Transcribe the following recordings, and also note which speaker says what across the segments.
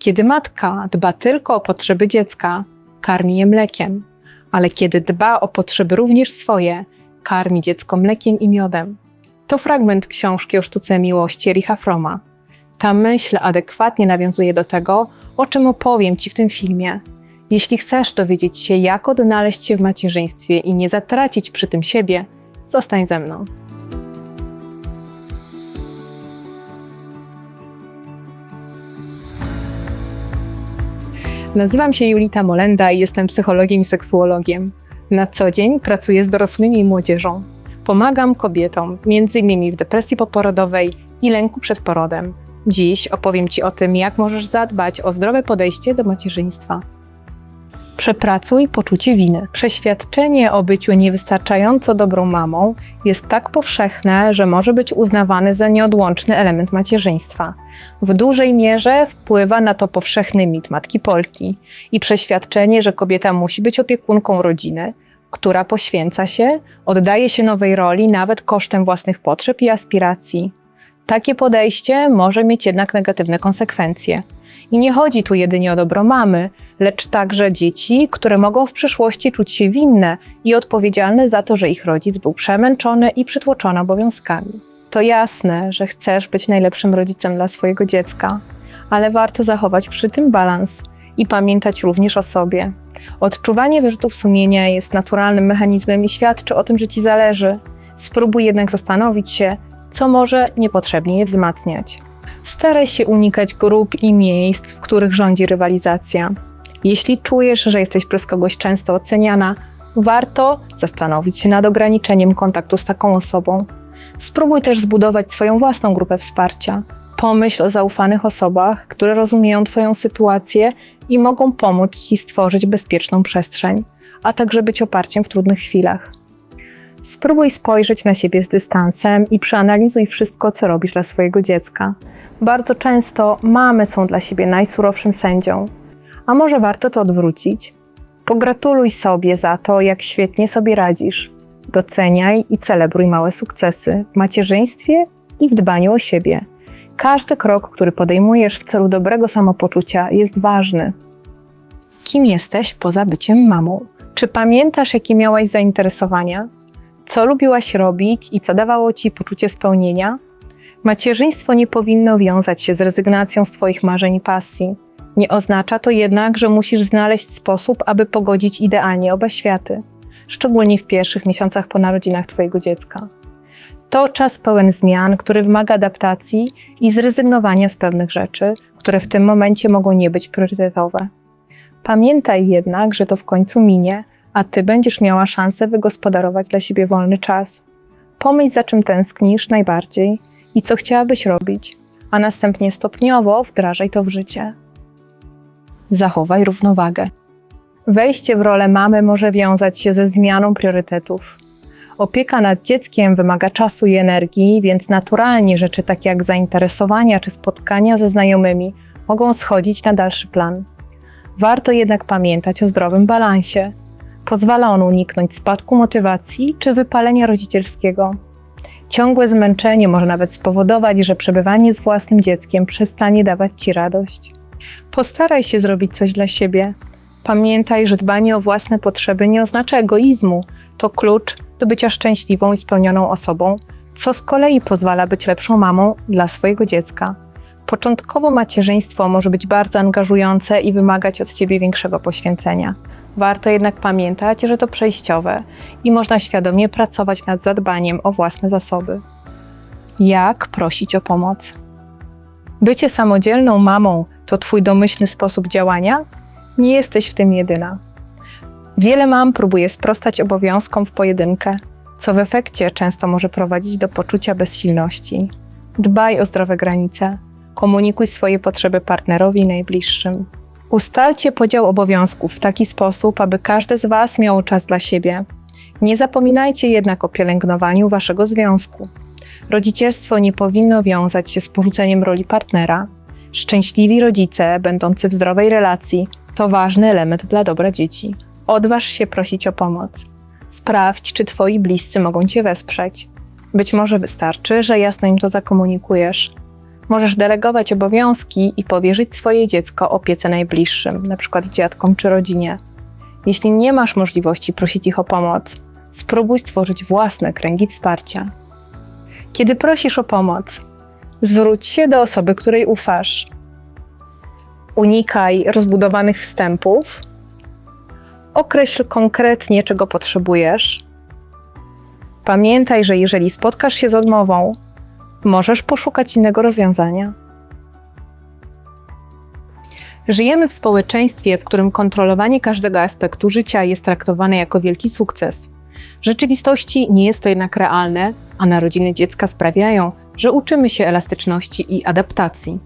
Speaker 1: Kiedy matka dba tylko o potrzeby dziecka, karmi je mlekiem, ale kiedy dba o potrzeby również swoje, karmi dziecko mlekiem i miodem. To fragment książki o sztuce miłości Ericha Froma. Ta myśl adekwatnie nawiązuje do tego, o czym opowiem Ci w tym filmie. Jeśli chcesz dowiedzieć się, jak odnaleźć się w macierzyństwie i nie zatracić przy tym siebie, zostań ze mną. Nazywam się Julita Molenda i jestem psychologiem i seksuologiem. Na co dzień pracuję z dorosłymi i młodzieżą. Pomagam kobietom, m.in. w depresji poporodowej i lęku przed porodem. Dziś opowiem Ci o tym, jak możesz zadbać o zdrowe podejście do macierzyństwa. Przepracuj poczucie winy. Przeświadczenie o byciu niewystarczająco dobrą mamą jest tak powszechne, że może być uznawane za nieodłączny element macierzyństwa. W dużej mierze wpływa na to powszechny mit matki Polki i przeświadczenie, że kobieta musi być opiekunką rodziny, która poświęca się, oddaje się nowej roli nawet kosztem własnych potrzeb i aspiracji. Takie podejście może mieć jednak negatywne konsekwencje. I nie chodzi tu jedynie o dobro mamy, lecz także dzieci, które mogą w przyszłości czuć się winne i odpowiedzialne za to, że ich rodzic był przemęczony i przytłoczony obowiązkami. To jasne, że chcesz być najlepszym rodzicem dla swojego dziecka, ale warto zachować przy tym balans i pamiętać również o sobie. Odczuwanie wyrzutów sumienia jest naturalnym mechanizmem i świadczy o tym, że ci zależy. Spróbuj jednak zastanowić się, co może niepotrzebnie je wzmacniać. Staraj się unikać grup i miejsc, w których rządzi rywalizacja. Jeśli czujesz, że jesteś przez kogoś często oceniana, warto zastanowić się nad ograniczeniem kontaktu z taką osobą. Spróbuj też zbudować swoją własną grupę wsparcia. Pomyśl o zaufanych osobach, które rozumieją Twoją sytuację i mogą pomóc Ci stworzyć bezpieczną przestrzeń, a także być oparciem w trudnych chwilach. Spróbuj spojrzeć na siebie z dystansem i przeanalizuj wszystko, co robisz dla swojego dziecka. Bardzo często mamy są dla siebie najsurowszym sędzią. A może warto to odwrócić? Pogratuluj sobie za to, jak świetnie sobie radzisz. Doceniaj i celebruj małe sukcesy w macierzyństwie i w dbaniu o siebie. Każdy krok, który podejmujesz w celu dobrego samopoczucia, jest ważny. Kim jesteś poza byciem mamą? Czy pamiętasz, jakie miałaś zainteresowania? Co lubiłaś robić i co dawało ci poczucie spełnienia? Macierzyństwo nie powinno wiązać się z rezygnacją z Twoich marzeń i pasji. Nie oznacza to jednak, że musisz znaleźć sposób, aby pogodzić idealnie oba światy, szczególnie w pierwszych miesiącach po narodzinach Twojego dziecka. To czas pełen zmian, który wymaga adaptacji i zrezygnowania z pewnych rzeczy, które w tym momencie mogą nie być priorytetowe. Pamiętaj jednak, że to w końcu minie, a Ty będziesz miała szansę wygospodarować dla siebie wolny czas. Pomyśl, za czym tęsknisz najbardziej i co chciałabyś robić, a następnie stopniowo wdrażaj to w życie. Zachowaj równowagę. Wejście w rolę mamy może wiązać się ze zmianą priorytetów. Opieka nad dzieckiem wymaga czasu i energii, więc naturalnie rzeczy takie jak zainteresowania czy spotkania ze znajomymi mogą schodzić na dalszy plan. Warto jednak pamiętać o zdrowym balansie. Pozwala on uniknąć spadku motywacji czy wypalenia rodzicielskiego. Ciągłe zmęczenie może nawet spowodować, że przebywanie z własnym dzieckiem przestanie dawać ci radość. Postaraj się zrobić coś dla siebie. Pamiętaj, że dbanie o własne potrzeby nie oznacza egoizmu. To klucz do bycia szczęśliwą i spełnioną osobą, co z kolei pozwala być lepszą mamą dla swojego dziecka. Początkowo macierzyństwo może być bardzo angażujące i wymagać od ciebie większego poświęcenia. Warto jednak pamiętać, że to przejściowe i można świadomie pracować nad zadbaniem o własne zasoby. Jak prosić o pomoc? Bycie samodzielną mamą to Twój domyślny sposób działania? Nie jesteś w tym jedyna. Wiele mam próbuje sprostać obowiązkom w pojedynkę, co w efekcie często może prowadzić do poczucia bezsilności. Dbaj o zdrowe granice, komunikuj swoje potrzeby partnerowi najbliższym. Ustalcie podział obowiązków w taki sposób, aby każdy z Was miał czas dla siebie. Nie zapominajcie jednak o pielęgnowaniu Waszego związku. Rodzicielstwo nie powinno wiązać się z porzuceniem roli partnera. Szczęśliwi rodzice, będący w zdrowej relacji, to ważny element dla dobra dzieci. Odważ się prosić o pomoc. Sprawdź, czy Twoi bliscy mogą Cię wesprzeć. Być może wystarczy, że jasno im to zakomunikujesz. Możesz delegować obowiązki i powierzyć swoje dziecko opiece najbliższym, np. dziadkom czy rodzinie. Jeśli nie masz możliwości prosić ich o pomoc, spróbuj stworzyć własne kręgi wsparcia. Kiedy prosisz o pomoc, zwróć się do osoby, której ufasz. Unikaj rozbudowanych wstępów. Określ konkretnie, czego potrzebujesz. Pamiętaj, że jeżeli spotkasz się z odmową, możesz poszukać innego rozwiązania. Żyjemy w społeczeństwie, w którym kontrolowanie każdego aspektu życia jest traktowane jako wielki sukces. W rzeczywistości nie jest to jednak realne, a narodziny dziecka sprawiają, że uczymy się elastyczności i adaptacji.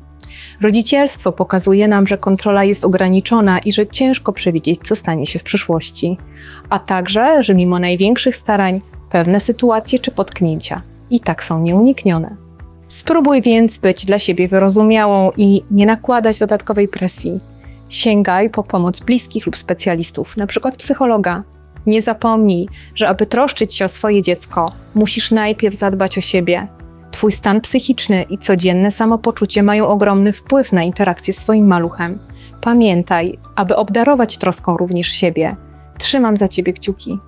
Speaker 1: Rodzicielstwo pokazuje nam, że kontrola jest ograniczona i że ciężko przewidzieć, co stanie się w przyszłości, a także, że mimo największych starań pewne sytuacje czy potknięcia i tak są nieuniknione. Spróbuj więc być dla siebie wyrozumiałą i nie nakładać dodatkowej presji. Sięgaj po pomoc bliskich lub specjalistów, np. psychologa. Nie zapomnij, że aby troszczyć się o swoje dziecko, musisz najpierw zadbać o siebie. Twój stan psychiczny i codzienne samopoczucie mają ogromny wpływ na interakcję z swoim maluchem. Pamiętaj, aby obdarować troską również siebie. Trzymam za ciebie kciuki.